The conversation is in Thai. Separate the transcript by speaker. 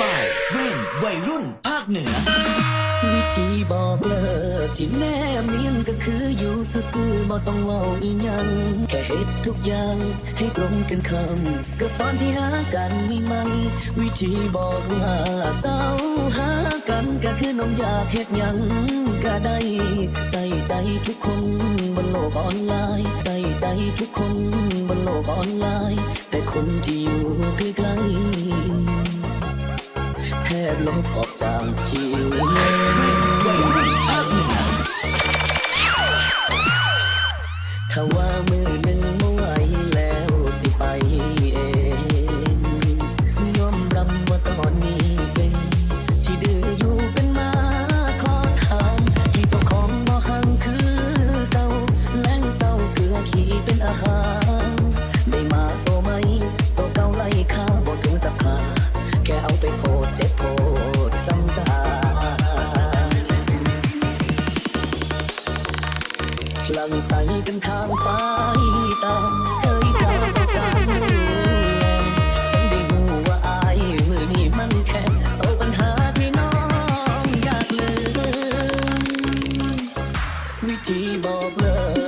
Speaker 1: บ่ายเว่งวัยรุ่นภาคเหนือ
Speaker 2: วิธีบอกเลิกที่แนบเนียนก็คืออยู่ซื่อๆบ่ต้องเว้าอีหยัง แค่เฮ็ดทุกอย่างให้ตรงกันคำก็ตอนที่หากันไม่ไม่วิธีบอกว่าเศร้าหากันก็คือน้องอยากเฮ็ดหยังก็ได้ ใส่ใจทุกคนบนโลกออนไลน์ ใส่ใจทุกคนบนโลกออนไลน์ แต่คนที่อยู่ใกล้ๆ บลบออกจากชีวิต
Speaker 1: วัยรุ่นเหนือ
Speaker 2: ถ้าว่ามือหนึ่งไม่ไหวแล้วสิไปเองยอมรับว่าตอนนี้เป็น ที่ดื้ออยู่เป็นมาขอทานที่เจ้าของบ่หังคือเก่าแลงเศร้าเกลือขี้เป็นอาหาร ลังใสเป็นทางสายตามเชยตาประกันฉันได้หูว่าอายมือนี้มันแค่เอาปัญหาที่น้องอยากลืมวิธีบอกเลย